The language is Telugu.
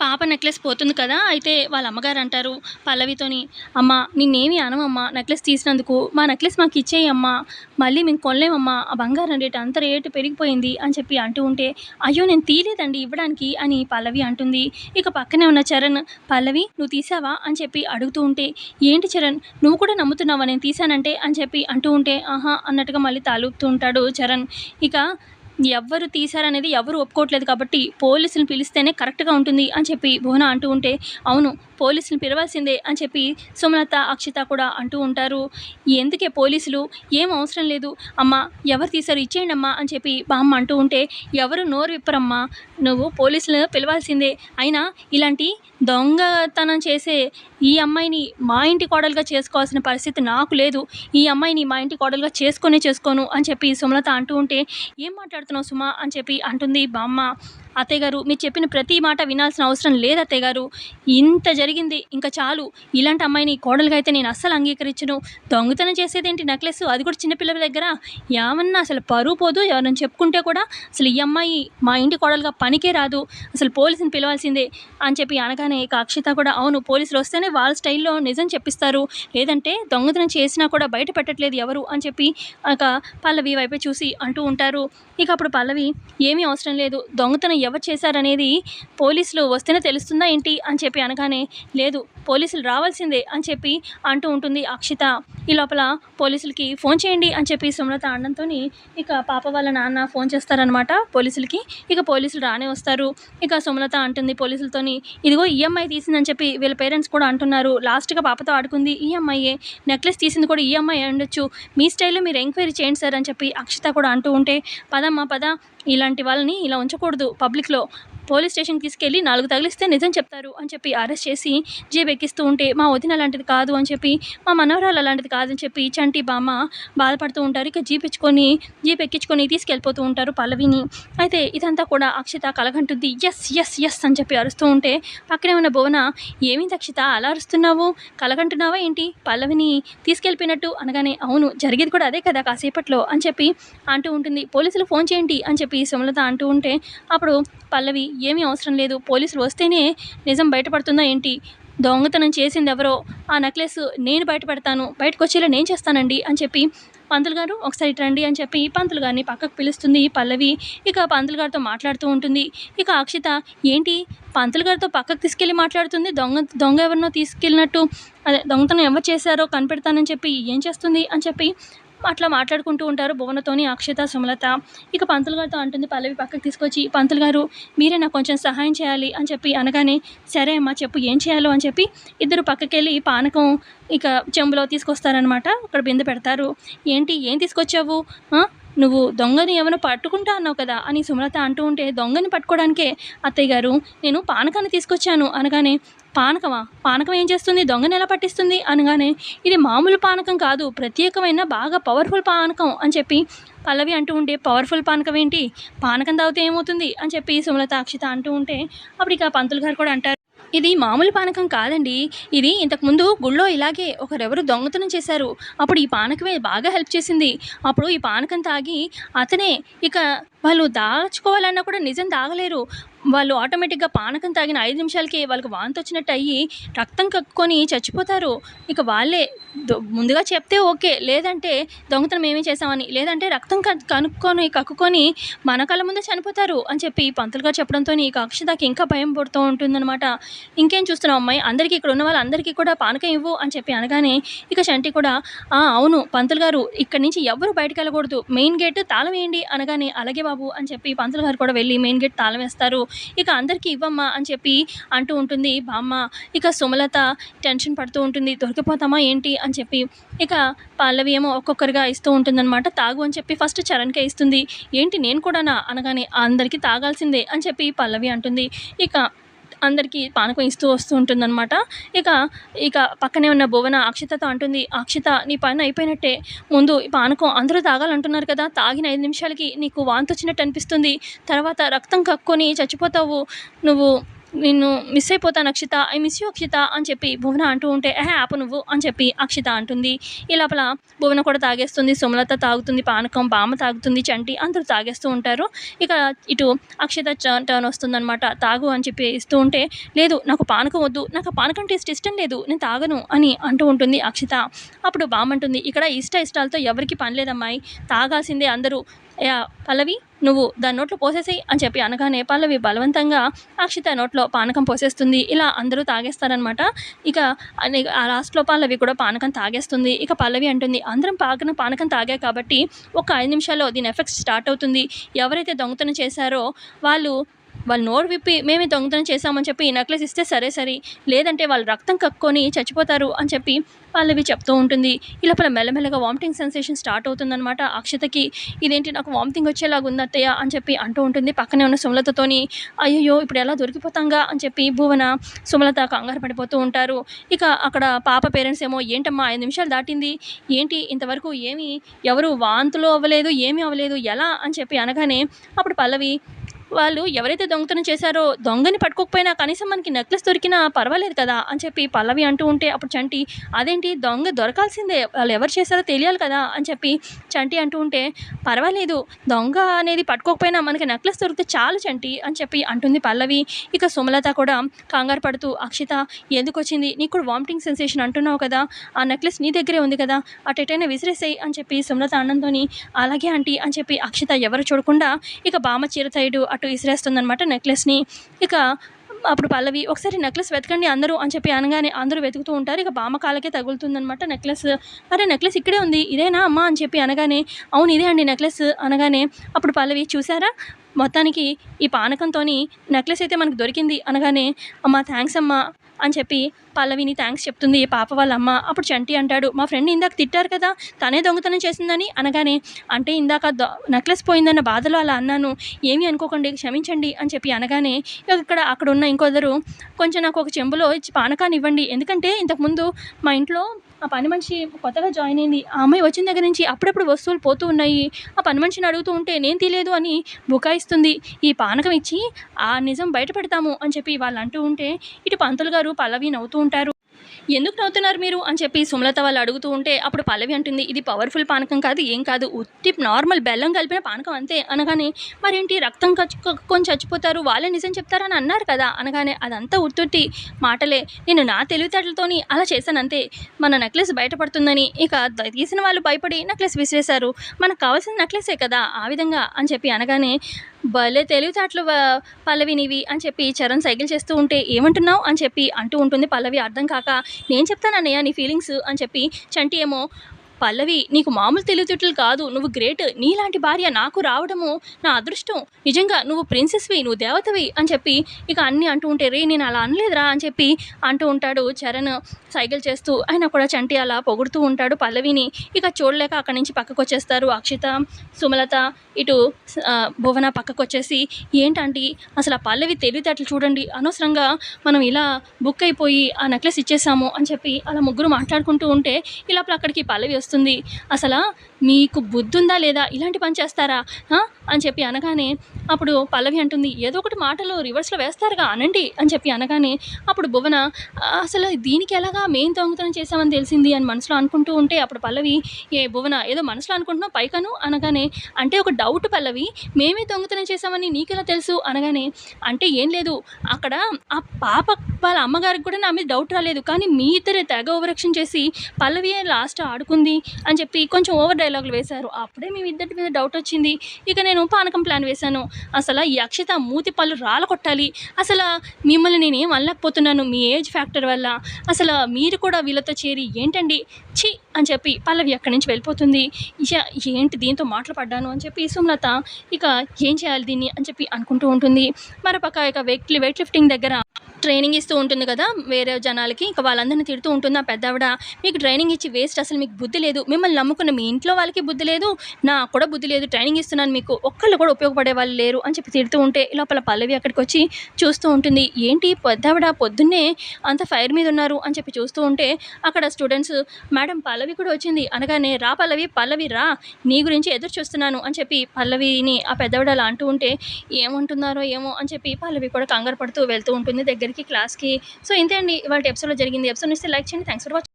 పాప నెక్లెస్ పోతుంది కదా అయితే వాళ్ళ అమ్మగారు అంటారు పల్లవితోని అమ్మ నిన్నేమి అనమమ్మా నెక్లెస్ తీసినందుకు మా నెక్లెస్ మాకు ఇచ్చేయి అమ్మా మళ్ళీ మేము కొనలేమమ్మా ఆ బంగారం రేటు అంత రేటు పెరిగిపోయింది అని చెప్పి అంటూ ఉంటే అయ్యో నేను తీయలేదండి ఇవ్వడానికి అని పల్లవి అంటుంది. ఇక పక్కనే ఉన్న చరణ్ పల్లవి నువ్వు తీసావా? అని చెప్పి అడుగుతూ ఉంటే ఏంటి చరణ్ నువ్వు కూడా నమ్ముతున్నావా నేను తీసానంటే అని చెప్పి అంటూ ఉంటే ఆహా అన్నట్టుగా మళ్ళీ తాలూపుతూ ఉంటాడు చరణ్. ఇక ఎవ్వరు తీశారనేది ఎవరు ఒప్పుకోవట్లేదు కాబట్టి పోలీసులు పిలిస్తేనే కరెక్ట్గా ఉంటుంది అని చెప్పి భువన అంటూ ఉంటే అవును పోలీసులు పిలవాల్సిందే అని చెప్పి సుమలత అక్షిత కూడా అంటూ ఉంటారు. ఎందుకే పోలీసులు? ఏం అవసరం లేదు. అమ్మ ఎవరు తీశారు? ఇచ్చేయండి అమ్మా అని చెప్పి బామ్మ అంటూ ఉంటే ఎవరు నోరు విప్పరమ్మా? నువ్వు పోలీసులను పిలవాల్సిందే. అయినా ఇలాంటి దొంగతనం చేసే ఈ అమ్మాయిని మా ఇంటి కోడలుగా చేసుకోవాల్సిన పరిస్థితి నాకు లేదు. ఈ అమ్మాయిని మా ఇంటి కోడలుగా చేసుకొనే చేసుకోను అని చెప్పి సుమలత అంటూ ఉంటే ఏం మాట్లాడుతున్నావు సుమా అని చెప్పి అంటుంది బామ్మ. అత్తయ్య గారు మీరు చెప్పిన ప్రతి మాట వినాల్సిన అవసరం లేదు అత్తయ్య గారు. ఇంత జరిగింది ఇంకా చాలు. ఇలాంటి అమ్మాయిని కోడలుగా అయితే నేను అస్సలు అంగీకరించను. దొంగతనం చేసేదేంటి నెక్లెస్ అది కూడా చిన్నపిల్లల దగ్గర. ఏమన్నా అసలు పరువు పోదు ఎవరైనా చెప్పుకుంటే కూడా అసలు ఈ అమ్మాయి మా ఇంటి కోడలుగా పనికే రాదు. అసలు పోలీసుని పిలవాల్సిందే అని చెప్పి అనగానే ఇక అక్షిత కూడా అవును పోలీసులు వస్తేనే వాళ్ళ స్టైల్లో నిజం చెప్పిస్తారు. లేదంటే దొంగతనం చేసినా కూడా బయట పెట్టట్లేదు ఎవరు? అని చెప్పి ఇక పల్లవి వైపే చూసి అంటూ ఉంటారు. ఇక అప్పుడు పల్లవి ఏమీ అవసరం లేదు. దొంగతనం ఎవరు చేశారనేది పోలీసులు వస్తేనే తెలుస్తుందా ఏంటి అని చెప్పి అనగానే లేదు పోలీసులు రావాల్సిందే అని చెప్పి అంటూ ఉంటుంది అక్షిత. ఈ లోపల పోలీసులకి ఫోన్ చేయండి అని చెప్పి సుమలత అనడంతో ఇక పాప వాళ్ళ నాన్న ఫోన్ చేస్తారనమాట పోలీసులకి. ఇక పోలీసులు రానే వస్తారు. ఇక సుమలత అంటుంది పోలీసులతోని ఇదిగో ఈఎంఐ తీసిందని చెప్పి వీళ్ళ పేరెంట్స్ కూడా అంటున్నారు. లాస్ట్గా పాపతో ఆడుకుంది ఈఎంఐఏ నెక్లెస్ తీసింది కూడా ఈఎంఐ ఉండొచ్చు మీ స్టైల్లో మీరు ఎంక్వైరీ చేయండి సార్ అని చెప్పి అక్షిత కూడా అంటూ ఉంటే పదమ్మా పద. ఇలాంటి వాళ్ళని ఇలా ఉంచకూడదు పబ్లిక్లో పోలీస్ స్టేషన్కి తీసుకెళ్ళి నాలుగు తగిలిస్తే నిజం చెప్తారు అని చెప్పి అరెస్ట్ చేసి జేబు ఎక్కిస్తూ ఉంటే మా వదిన అలాంటిది కాదు అని చెప్పి మా మనవరాలు అలాంటిది కాదని చెప్పి చంటి బామ్మ బాధపడుతూ ఉంటారు. ఇక జీప్ ఇచ్చుకొని జీప్ ఎక్కించుకొని తీసుకెళ్ళిపోతూ ఉంటారు పల్లవిని. అయితే ఇదంతా కూడా అక్షిత కలగంటుంది. ఎస్ ఎస్ ఎస్ అని చెప్పి అరుస్తూ ఉంటే పక్కనే ఉన్న భువన ఏమింది అక్షిత? అలా అరుస్తున్నావు? కలగంటున్నావా ఏంటి? పల్లవిని తీసుకెళ్ళిపోయినట్టు అనగానే అవును జరిగేది కూడా అదే కదా కాసేపట్లో అని చెప్పి అంటూ ఉంటుంది. పోలీసులు ఫోన్ చేయండి అని చెప్పి సుమలత అంటూ ఉంటే అప్పుడు పల్లవి ఏమీ అవసరం లేదు. పోలీసులు వస్తేనే నిజం బయటపడుతుందా ఏంటి? దొంగతనం చేసింది ఎవరో ఆ నెక్లెస్ నేను బయటపెడతాను. బయటకు వచ్చేలా నేను చేస్తానండి అని చెప్పి పంతులు గారు ఒకసారి రండి అని చెప్పి పంతులు గారిని పక్కకు పిలుస్తుంది పల్లవి. ఇక పంతులు గారితో మాట్లాడుతూ ఉంటుంది. ఇక అక్షిత ఏంటి? పంతులు గారితో పక్కకు తీసుకెళ్ళి మాట్లాడుతుంది? దొంగ దొంగ ఎవరినో తీసుకెళ్ళినట్టు అదే దొంగతనం ఎవరు చేశారో కనిపెడతానని చెప్పి ఏం చేస్తుంది? అని చెప్పి అట్లా మాట్లాడుకుంటూ ఉంటారు భువనతోని అక్షత సుమలత. ఇక పంతులు గారితో అంటుంది పల్లవి పక్కకు తీసుకొచ్చి పంతులు గారు మీరే నాకు కొంచెం సహాయం చేయాలి అని చెప్పి అనగానే సరే అమ్మా చెప్పు ఏం చేయాలో అని చెప్పి ఇద్దరు పక్కకెళ్ళి పానకం ఇక చెంబులో తీసుకొస్తారనమాట అక్కడ బిందె పెడతారు. ఏంటి ఏం తీసుకొచ్చావు? నువ్వు దొంగని ఏమైనా పట్టుకుంటా అన్నావు కదా అని సుమలత అంటూ ఉంటే దొంగని పట్టుకోవడానికే అత్తయ్య గారు నేను పానకాన్ని తీసుకొచ్చాను అనగానే పానకమా? పానకం ఏం చేస్తుంది? దొంగని ఎలా పట్టిస్తుంది? అనగానే ఇది మామూలు పానకం కాదు ప్రత్యేకమైన బాగా పవర్ఫుల్ పానకం అని చెప్పి పల్లవి అంటూ ఉంటే పవర్ఫుల్ పానకం ఏంటి? పానకం తాగితే ఏమవుతుంది? అని చెప్పి సుమలత అక్షిత అంటూ ఉంటే అప్పుడు ఇక పంతులు గారు కూడా అంటారు ఇది మామూలు పానకం కాదండి. ఇది ఇంతకుముందు గుళ్ళో ఇలాగే ఒకరెవరు దొంగతనం చేశారు. అప్పుడు ఈ పానకమే బాగా హెల్ప్ చేసింది. అప్పుడు ఈ పానకం తాగి అతనే ఇక వాళ్ళు దాచుకోవాలన్నా కూడా నిజం దాగలేరు వాళ్ళు ఆటోమేటిక్గా పానకం తాగిన ఐదు నిమిషాలకి వాళ్ళకి వాంతి వచ్చినట్టు అయ్యి రక్తం కక్కుకొని చచ్చిపోతారు. ఇక వాళ్ళే దొ- ముందుగా చెప్తే ఓకే. లేదంటే దొంగతనం ఏమీ చేసామని లేదంటే రక్తం కనుక్కొని కక్కుకొని మన కళ్ళ ముందే చనిపోతారు అని చెప్పి పంతులు గారు చెప్పడంతో ఈ అక్షతకి ఇంకా భయం పడుతూ ఉంటుందన్నమాట. ఇంకేం చూస్తున్నావు అమ్మాయి? అందరికీ ఇక్కడ ఉన్న వాళ్ళందరికీ కూడా పానకం ఇవ్వు అని చెప్పి అనగానే ఇక చంటి కూడా "ఆ, అవును పంతులు గారు ఇక్కడి నుంచి ఎవరు బయటకు వెళ్ళకూడదు. మెయిన్ గేట్ తాళం వేయండి అనగానే అలాగే బాబు అని చెప్పి పంతులు గారు కూడా వెళ్ళి మెయిన్ గేట్ తాళం వేస్తారు. ఇక అందరికీ ఇవ్వమ్మా అని చెప్పి అంటూ ఉంటుంది. బామ్మ ఇక సుమలత టెన్షన్ పడుతూ ఉంటుంది. దొరికిపోతామా ఏంటి అని చెప్పి ఇక పల్లవి ఏమో ఒక్కొక్కరిగా ఇస్తూ ఉంటుందన్నమాట. తాగు అని చెప్పి ఫస్ట్ చరణ్కే ఇస్తుంది. ఏంటి నేను కూడానా? అనగానే అందరికీ తాగాల్సిందే అని చెప్పి పల్లవి అంటుంది. ఇక అందరికీ పానకం ఇస్తూ వస్తూ ఉంటుందన్నమాట. ఇక ఇక పక్కనే ఉన్న భువన అక్షతతో అంటుంది అక్షిత నీ పని అయిపోయినట్టే. ముందు ఈ పానకం అందరూ తాగాలంటున్నారు కదా తాగిన ఐదు నిమిషాలకి నీకు వాంతి వచ్చినట్టు అనిపిస్తుంది. తర్వాత రక్తం కక్కొని చచ్చిపోతావు. నువ్వు నిన్ను మిస్ అయిపోతాను Akshita. I miss you Akshita అని చెప్పి భువన అంటూ ఉంటే ఏహే ఆపు నువ్వు అని చెప్పి అక్షిత అంటుంది. ఈ లోపల భువన కూడా తాగేస్తుంది సుమలత తాగుతుంది పానకం బామ్మ తాగుతుంది చంటి అందరూ తాగేస్తూ ఉంటారు. ఇక ఇటు అక్షిత టర్న్ వస్తుందనమాట తాగు అని చెప్పి ఇస్తూ ఉంటే లేదు నాకు పానకం వద్దు నాకు పానకం టేస్ట్ ఇష్టం లేదు నేను తాగను అని అంటూ ఉంటుంది అక్షిత. అప్పుడు బామ్మ అంటుంది ఇక్కడ ఇష్ట ఇష్టాలతో ఎవరికి పని లేదమ్మాయి తాగాల్సిందే అందరూ పల్లవి నువ్వు దాని నోట్లో పోసేసేయి అని చెప్పి అనగానే పల్లవి బలవంతంగా అక్షిత నోట్లో పానకం పోసేస్తుంది. ఇలా అందరూ తాగేస్తారనమాట ఇక ఆ లాస్ట్లో పల్లవి కూడా పానకం తాగేస్తుంది. ఇక పల్లవి అంటుంది అందరం పాకన పానకం తాగా కాబట్టి ఒక ఐదు నిమిషాల్లో దీని ఎఫెక్ట్ స్టార్ట్ అవుతుంది. ఎవరైతే దొంగతనం చేశారో వాళ్ళు వాళ్ళు నోరు విప్పి మేమే దొంగతనం చేశామని చెప్పి ఈ నెక్లెస్ ఇస్తే సరే సరే. లేదంటే వాళ్ళు రక్తం కక్కుని చచ్చిపోతారు అని చెప్పి వాళ్ళవి చెప్తూ ఉంటుంది. ఇలాపల లోపల మెల్లమెల్లగా వామిటింగ్ సెన్సేషన్ స్టార్ట్ అవుతుందన్నమాట. అక్షతకి ఇదేంటి నాకు వామిటింగ్ వచ్చేలాగా ఉంది అత్తయ్య అని చెప్పి అంటూ ఉంటుంది పక్కనే ఉన్న సుమలతతోని. అయ్యో ఇప్పుడు ఎలా దొరికిపోతాంగా అని చెప్పి భువన సుమలత కంగారు పడిపోతూ ఉంటారు. ఇక అక్కడ పాప పేరెంట్స్ ఏమో ఏంటమ్మా ఐదు నిమిషాలు దాటింది. ఏంటి ఇంతవరకు ఏమి ఎవరు వాంతులు అవ్వలేదు ఏమీ అవ్వలేదు ఎలా? అని చెప్పి అనగానే అప్పుడు పల్లవి వాళ్ళు ఎవరైతే దొంగతనం చేశారో దొంగని పట్టుకోకపోయినా కనీసం మనకి నెక్లెస్ దొరికినా పర్వాలేదు కదా అని చెప్పి పల్లవి అంటూ ఉంటే అప్పుడు చంటి అదేంటి దొంగ దొరకాల్సిందే? వాళ్ళు ఎవరు చేశారో తెలియాలి కదా? అని చెప్పి చంటి అంటూ ఉంటే పర్వాలేదు దొంగ అనేది పట్టుకోకపోయినా మనకి నెక్లెస్ దొరికితే చాలు చంటి అని చెప్పి అంటుంది పల్లవి. ఇక సుమలత కూడా కంగారు పడుతూ అక్షిత ఎందుకు వచ్చింది? నీకు కూడా వామిటింగ్ సెన్సేషన్ అంటున్నావు కదా. ఆ నెక్లెస్ నీ దగ్గరే ఉంది కదా. అటు ఎటైనా విసిరేసేయి అని చెప్పి సుమలత అన్నంతోని అలాగే ఆంటీ అని చెప్పి అక్షిత ఎవరు చూడకుండా ఇక బామ చీర సైడు అటు విసిరేస్తుందనమాట నెక్లెస్ని. ఇక అప్పుడు పల్లవి ఒకసారి నెక్లెస్ వెతకండి అందరూ అని చెప్పి అనగానే అందరూ వెతుకుతూ ఉంటారు. ఇక బామ కాలకే తగులుతుందనమాట నెక్లెస్. అరే నెక్లెస్ ఇక్కడే ఉంది. ఇదేనా అమ్మా? అని చెప్పి అనగానే అవును ఇదే అండి నెక్లెస్ అనగానే అప్పుడు పల్లవి చూసారా మొత్తానికి ఈ పానకంతో నెక్లెస్ అయితే మనకు దొరికింది. అనగానే అమ్మ థ్యాంక్స్ అమ్మా. అని చెప్పి పల్లవిని థ్యాంక్స్ చెప్తుంది. పాప వాళ్ళ అమ్మ అప్పుడు చంటి అంటాడు. మా ఫ్రెండ్ ఇందాక తిట్టారు కదా తనే దొంగతనం చేసిందని అనగానే అంటే ఇందాక దొ- నెక్లెస్ పోయిందన్న బాధలో అలా అన్నాను. ఏమీ అనుకోకండి క్షమించండి అని చెప్పి అనగానే ఇక్కడ అక్కడ ఉన్న ఇంకొదరు కొంచెం నాకు ఒక చెంబులో ఇచ్చి పానకాన్ని ఇవ్వండి ఎందుకంటే ఇంతకుముందు మా ఇంట్లో ఆ పని మనిషి కొత్తగా జాయిన్ అయింది. ఆ అమ్మాయి వచ్చిన దగ్గర నుంచి అప్పుడప్పుడు వస్తువులు పోతూ ఉన్నాయి. ఆ పని మనిషిని అడుగుతూ ఉంటే నేను తెలియదు అని బుకాయిస్తుంది. ఈ పానకం ఇచ్చి ఆ నిజం బయట పెడతాము అని చెప్పి వాళ్ళు అంటూ ఉంటే ఇటు పంతులు గారు పల్లవి నవ్వుతూ ఉంటారు. ఎందుకు నవ్వుతున్నారు మీరు? అని చెప్పి సుమలత వాళ్ళు అడుగుతూ ఉంటే అప్పుడు పల్లవి అంటుంది ఇది పవర్ఫుల్ పానకం కాదు ఏం కాదు ఉత్తి నార్మల్ బెల్లం కలిపిన పానకం అంతే అనగానే మరేంటి రక్తం కచ్చు చచ్చిపోతారు వాళ్ళే నిజం చెప్తారని అన్నారు కదా అనగానే అదంతా ఉత్తుట్టి మాటలే నేను నా తెలివితేటలతోని అలా చేశాను అంతే మన నెక్లెస్ బయటపడుతుందని. ఇక తీసిన వాళ్ళు భయపడి నెక్లెస్ విసిరేశారు మనకు కావాల్సిన నెక్లెసే కదా ఆ విధంగా అని చెప్పి అనగానే భలే తెలివితేటలు వ- పల్లవి నీవి అని చెప్పి చరణ్ సైకిల్ చేస్తూ ఉంటే ఏమంటున్నావు అని చెప్పి అంటూ ఉంటుంది పల్లవి. అర్థం కాక నేను చెప్తానన్నయ్య నీ ఫీలింగ్స్ అని చెప్పి చంటి ఏమో పల్లవి నీకు మామూలు తెలివితేటలు కాదు. నువ్వు గ్రేట్. నీలాంటి భార్య నాకు రావడము నా అదృష్టం. నిజంగా నువ్వు ప్రిన్సెస్వి నువ్వు దేవతవి అని చెప్పి ఇక అన్నీ అంటూ ఉంటే రే నేను అలా అనలేదురా అని చెప్పి అంటూ ఉంటాడు చరణ్ సైకిల్ చేస్తూ. ఆయన కూడా చంటి అలా పొగుడుతూ ఉంటాడు పల్లవిని. ఇక చూడలేక అక్కడి నుంచి పక్కకు వచ్చేస్తారు అక్షిత సుమలత. ఇటు భువన పక్కకు వచ్చేసి ఏంటంటే? అసలు ఆ పల్లవి తెలివితేటలు చూడండి. అనవసరంగా మనం ఇలా బుక్ అయిపోయి ఆ నెక్లెస్ ఇచ్చేసాము అని చెప్పి అలా ముగ్గురు మాట్లాడుకుంటూ ఉంటే ఇలా అక్కడికి పల్లవి వస్తుంది. వస్తుంది. అసలు మీకు బుద్ధి ఉందా లేదా? ఇలాంటి పని చేస్తారా? అని చెప్పి అనగానే అప్పుడు పల్లవి అంటుంది ఏదో ఒకటి మాటలు రివర్స్లో వేస్తారుగా అనండి అని చెప్పి అనగానే అప్పుడు భువన అసలు దీనికి ఎలాగా మెయిన్ దొంగతనం చేసామని తెలిసింది అని మనసులో అనుకుంటూ ఉంటే అప్పుడు పల్లవి ఏ భువన ఏదో మనసులో అనుకుంటున్నావు పైకను అనగానే అంటే ఒక డౌట్ పల్లవి మేమే దొంగతనం చేసామని నీకెలా తెలుసు? అనగానే అంటే ఏం లేదు అక్కడ ఆ పాప వాళ్ళ అమ్మగారికి కూడా నా మీద డౌట్ రాలేదు కానీ మీ ఇద్దరే తెగ ఓవరక్షన్ చేసి పల్లవియే లాస్ట్ ఆడుకుంది. అని చెప్పి కొంచెం ఓవర్ డైలాగులు వేశారు. అప్పుడే మేము ఇద్దరి మీద డౌట్ వచ్చింది. ఇక నేను పానకం ప్లాన్ వేశాను. అసలు ఈ అక్షిత మూతి పళ్ళు రాళ్ళ కొట్టాలి. అసలు మిమ్మల్ని నేనేం అనలేకపోతున్నాను మీ ఏజ్ ఫ్యాక్టర్ వల్ల. అసలు మీరు కూడా వీళ్ళతో చేరి ఏంటండి? ఛీ అని చెప్పి పల్లవి అక్కడి నుంచి వెళ్ళిపోతుంది. ఏంటి దీంతో మాటలు పడ్డాను అని చెప్పి సుమలత ఇక ఏం చేయాలి దీన్ని అని చెప్పి అనుకుంటూ ఉంటుంది. మరోపక్క ఇక వెయిట్ వెయిట్ లిఫ్టింగ్ దగ్గర ట్రైనింగ్ ఇస్తూ ఉంటుంది కదా వేరే జనాలకి. ఇంకా వాళ్ళందరిని తిడుతూ ఉంటుంది ఆ పెద్దావిడ. మీకు ట్రైనింగ్ ఇచ్చి వేస్ట్ అసలు మీకు బుద్ధి లేదు. మిమ్మల్ని నమ్ముకున్న మీ ఇంట్లో వాళ్ళకి బుద్ధి లేదు. నాకు కూడా బుద్ధి లేదు. ట్రైనింగ్ ఇస్తున్నాను మీకు. ఒక్కళ్ళు కూడా ఉపయోగపడే వాళ్ళు లేరు. అని చెప్పి తిడుతూ ఉంటే లోపల పల్లవి అక్కడికి వచ్చి చూస్తూ ఉంటుంది. ఏంటి పెద్దావిడ పొద్దున్నే అంత ఫైర్ మీద ఉన్నారు? అని చెప్పి చూస్తూ ఉంటే అక్కడ స్టూడెంట్స్ మేడం పల్లవి కూడా వచ్చింది. అనగానే రా పల్లవి పల్లవి రా. నీ గురించి ఎదురు చూస్తున్నాను. అని చెప్పి పల్లవిని ఆ పెద్దవిడ అలా అంటూ ఉంటే ఏమంటున్నారో ఏమో? అని చెప్పి పల్లవి కూడా కంగారు పడుతూ వెళ్తూ ఉంటుంది దగ్గర దగ్గరికి క్లాస్కి. సో ఇంతే అండి ఇవాళ ఎపిసోడ్లో జరిగింది. ఎపిసోడ్ ఇస్తే లైక్ చేయండి. Thanks for watching